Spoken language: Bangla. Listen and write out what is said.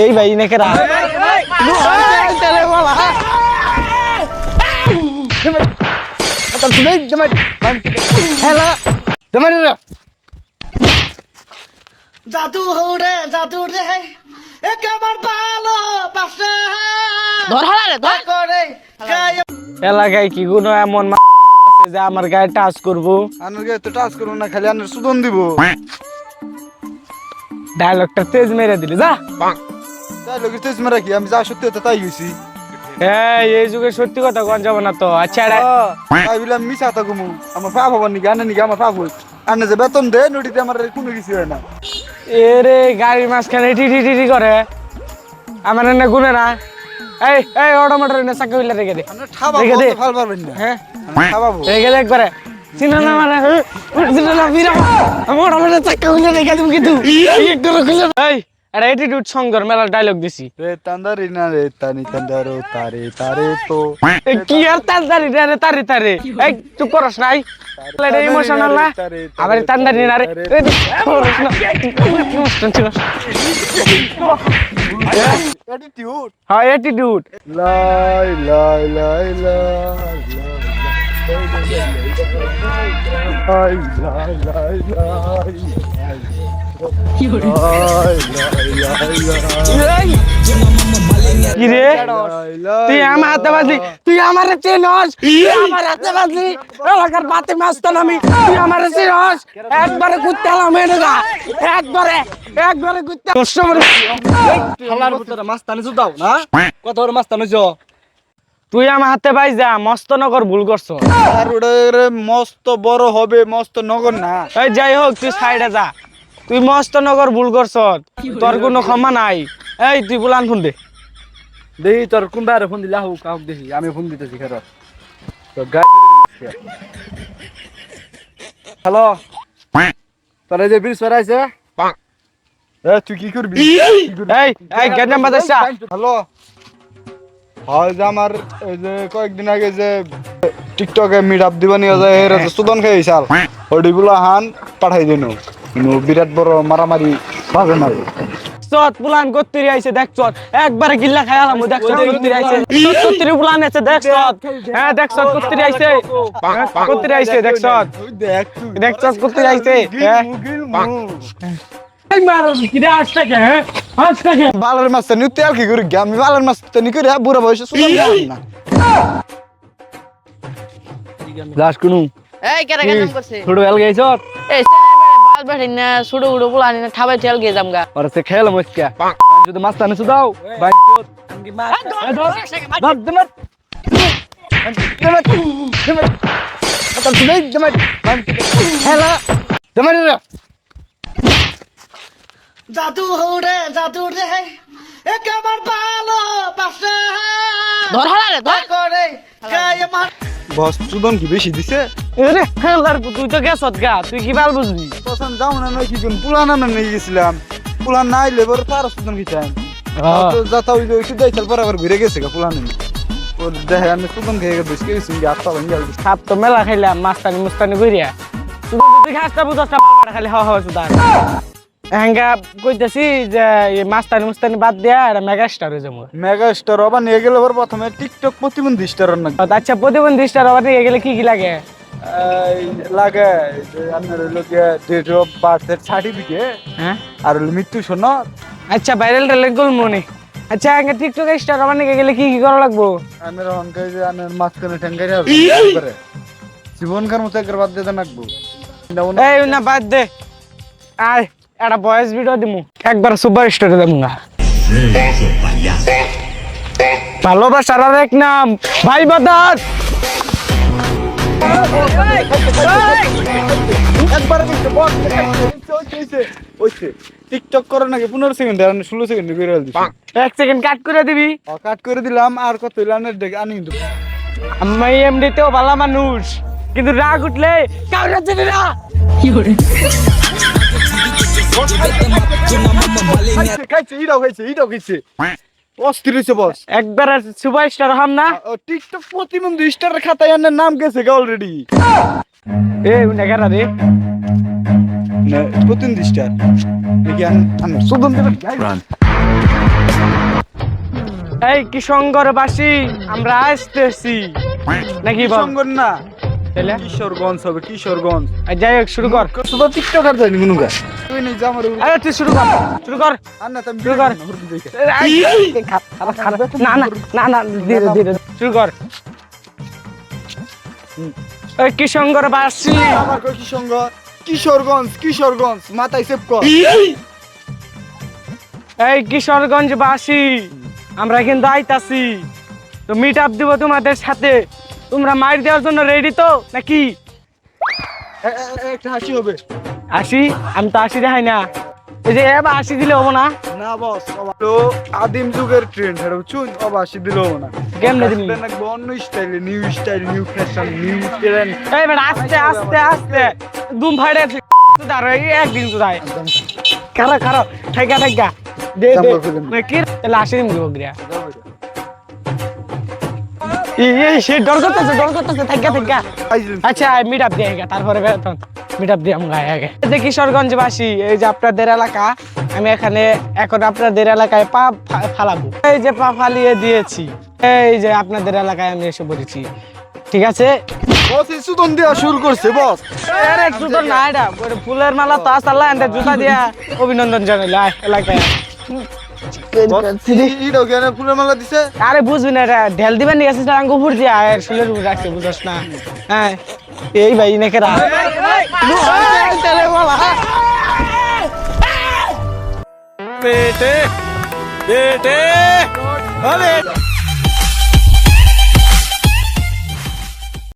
এই ভাই নাকি রা তেরে বলা হ্যালো তোমার জাদু হৌরে জাদু রে এ কেমন ভালো পাশে। ধর হালা রে ধর। করে এলাকায় কি কোনো এমন আছে যে আমার গায়ে টাচ করব? আনার গায়ে তো টাচ করব না খালি আনার সুদন দিব। ডায়লগটা তেজ মেরে দিলি যা। তাই তেজ মেরা কি? আমি যা সত্যি হতে তাই গেছি এই এই যুগে সত্যি কথা কোন যাব না তো। আচ্ছা তাই বলে আমি মিশা থাকুম আমার পা ভাবার নাকি আনে নাকি আমার পা ভুল আনে যে বেতন দে নদীতে আমার কোনো কিছু হয় না। এ রে গাড়ির মাঝখানে টি টি টি টি করে। আমার এনে গুনে না। এই এই অটোমেটর এনে চাকা হইলে রেখে দে। রেখে দে। ভালো পারবেন না। হ্যাঁ। রেখে দে একবারে। চিনা না মানে চিনা না ফিরা আমি অটোমেটর চাকা হইলে রেখে দিব কিন্তু একটু রকলে এই এটা অ্যাটিটিউড সঙ্গর মেলার ডায়লগ দিছি। রে তান্দারি না রে তানি তান্দারো তারে তারে তো। কি আর তাড়াতাড়ি রে তারি তারে। এই চুপ করস নাই এটা ইমোশনাল না? আবার তান্দারি না রে। করস না। ছিল। অ্যাটিটিউড হ্যাঁ অ্যাটিটিউড লাই লাই লাই লাই। তুই আমার হাতে বাজলি তুই আমার চিনস আমার হাতে বাজলি এলাকার বাতে মাস্তান আমি তুই আমার চিনস একবারে কুত্তে হলাম একবারে একবারে কুত্তে কষ্ট করে টানে দাও না কত মাছ টানে তুই আমার হাতে পাই যা মস্ত নগর ভুল করছ। আর ওটা মস্ত বড় হবে মস্ত নগর না। এই যাই হোক তুই সাইডে যা। তুই মস্ত নগর ভুল করছ তোর কোনো ক্ষমা নাই। এই তুই বুলান ফোন দে। দেখি তোর আরে ফোন দিলে আহ কাউকে দেখি আমি ফোন দিতেছি খের। তো হ্যালো? তোর এই যে পেরাইছে এ তুই কি করবি? এই এই হ্যালো? হয় যে আমার এই যে কয়েকদিন আগে যে টিকটকে মিট আপ দিবা নিয়ে যায় এর সুদন খেয়ে চাল ওডিগুলো হান পাঠাই দিন। কিন্তু বিরাট বড় মারামারি বাজে মারি চত পুলান গত্তিরি আইছে দেখ চত একবারে গিল্লা খায়ালাম দেখ চত গত্তিরি আইছে। গত্তিরি পুলান আছে দেখ চত হ্যাঁ দেখ চত গত্তিরি আইছে। গত্তিরি আইছে দেখ চত দেখ চত গত্তিরি আইছে। হ্যাঁ। মার কি রে আসছে হ্যাঁ? বালার মাছ তানি তেল কি করি? আমি বালার মাছ তানি করে বুড়া বয়সে খাই না। দাস কুনু। এই কেরা কেন করছে? ছোট বেল গেছ এই বাল বেঠে না ছোট উড়ো আনি না ঠাবাই ঠেল গিয়ে জামগা আর সে খেল মস্কা। যদি মাছ টানে দাও ভাই ধর ধর হ্যালো তোমার জাদু হৌরে জাদু রে। এ কেমন ভালো পাশে। ধর রে করে গায়ে মার বস সুদন কি বেশি দিছে? আরে হেলার তুই তো গেছত গা তুই কি বাল বুঝবি? তখন যাও না নয় কি কোন পুলানা না নিয়ে গেছিলাম। পুলান নাই লেবার তার সুদন কি চাই তো যাতা ওই দিয়েছিল পরে আবার ঘুরে গেছে গা পুলান ও দেখে আমি সুদন খেয়ে বেশি গেছি আটটা ভেঙে গেল সাপ তো মেলা খাইলাম মাস্তানি মুস্তানি কইরা। তুই বুঝাসটা পাড়া খালি হাওয়া হাওয়া সুদার হ্যাঙ্গা কইতাছি যে এই মাস্তানি মুস্তানি বাদ দিয়া এটা মেগা স্টার হয়ে যাব। মেগা স্টার আবার নিয়ে গেলে আবার প্রথমে টিকটক প্রতিবন্ধী স্টার না আচ্ছা প্রতিবন্ধী স্টার আবার নিয়ে গেলে কি কি লাগে? লাগে আপনার হলো ডেট অফ বার্থের সার্টিফিকেট হ্যাঁ? আর হলো মৃত্যু সনদ। আচ্ছা ভাইরাল টেলেন্ট গোল মনে। আচ্ছা হ্যাঙ্গা টিকটক স্টার আবার নিয়ে গেলে কি কি করা লাগবো? আমি রহনকে যে আনের মাঝখানে ঠেঙ্গাই করে? জীবনকার মতো একবার বাদ এই না বাদ দে। আয়। একটা ভয়েস ভিডিও দিমু। একবার সুপার স্টারে দেবো না। ভালোবাসার আর এক নাম ভাই বাদাত। একবার টিকটক করে নাকি পনেরো সেকেন্ড আর ষোলো সেকেন্ড করে এক সেকেন্ড কাট করে দিবি। কাট করে দিলাম আর কত ইলানের দেখে আনি কিন্তু। আমি এমনিতেও ভালো মানুষ কিন্তু রাগ উঠলে কাউরে চিনি না। খাইছে খাইছে ইটাও খাইছে ইটাও খাইছে অস্থির হয়েছে বস একবার সুপার স্টার না? টিকটক প্রতিবন্ধী স্টার খাতায় আনের নাম গেছে গা অলরেডি এ নেগারা রে? প্রতিবন্ধী স্টার দেখি আন আন সুদন দেবেন এই কিশঙ্করবাসী আমরা আসতেছি। নাকি না। তাহলে কিশোরগঞ্জ হবে কিশোরগঞ্জ। এই যাই হোক শুরু কর। শুধু টিকটকার জানি কোনো গা তুই নেই জামার আরে তুই শুরু কর। শুরু কর। আর না তুমি শুরু কর। এই, খারাপ, খারাপ, খারাপ। না না না না ধীরে ধীরে। শুরু কর। ওই কিশঙ্করবাসী আমার কই কিশোরগঞ্জ? কিশোরগঞ্জ কিশোরগঞ্জ মাথায় সেভ কর। এই কিশোরগঞ্জবাসী আমরা কিন্তু আইতাছি। তো মিট আপ দিব তোমাদের সাথে। তোমরা মার দেওয়ার জন্য রেডি তো নাকি? একটা হাসি হবে। আসি আমি তো আসি দেখাই না। এই যে এবার আসি দিলে হব না? না বস তো আদিম যুগের ট্রেন্ড এটা বুঝছুন অবাসি দিলেও না। কেমনে দিবি? আসলে নাকি অন্য স্টাইলে new style new fashion new trend এই বেটা আস্তে আস্তে আস্তে। দুম ফাড়ে সুদার এই একদিন সুদাই খারা খারা ঠাইকা ঠাইকা দে দে। মানে কি দিম গিয়া এই এই সে ডর করতেছে ডর করতেছে ঠাইকা ঠাইকা আচ্ছা মিট আপ দিয়ে তারপরে মিট আপ দিয়ে আমরা আগে এই যে কিশোরগঞ্জবাসী এই যে আপনাদের এলাকা আমি এখানে এখন আপনাদের এলাকায় পা ফালাবো। এই যে পা ফালিয়ে দিয়েছি এই যে আপনাদের এলাকায় আমি এসে বলেছি ঠিক আছে? বস সুদন শুরু করছে বস। আরে জুতো না এটা ফুলের মালা তো আসলে জুতা দিয়া অভিনন্দন জানাইল এলাকায় আরে বুঝবি না এটা ঢেল দিবেন নিয়ে গেছিস আঙ্গু ফুট দিয়া আর শুলের উপর রাখছে বুঝস না হ্যাঁ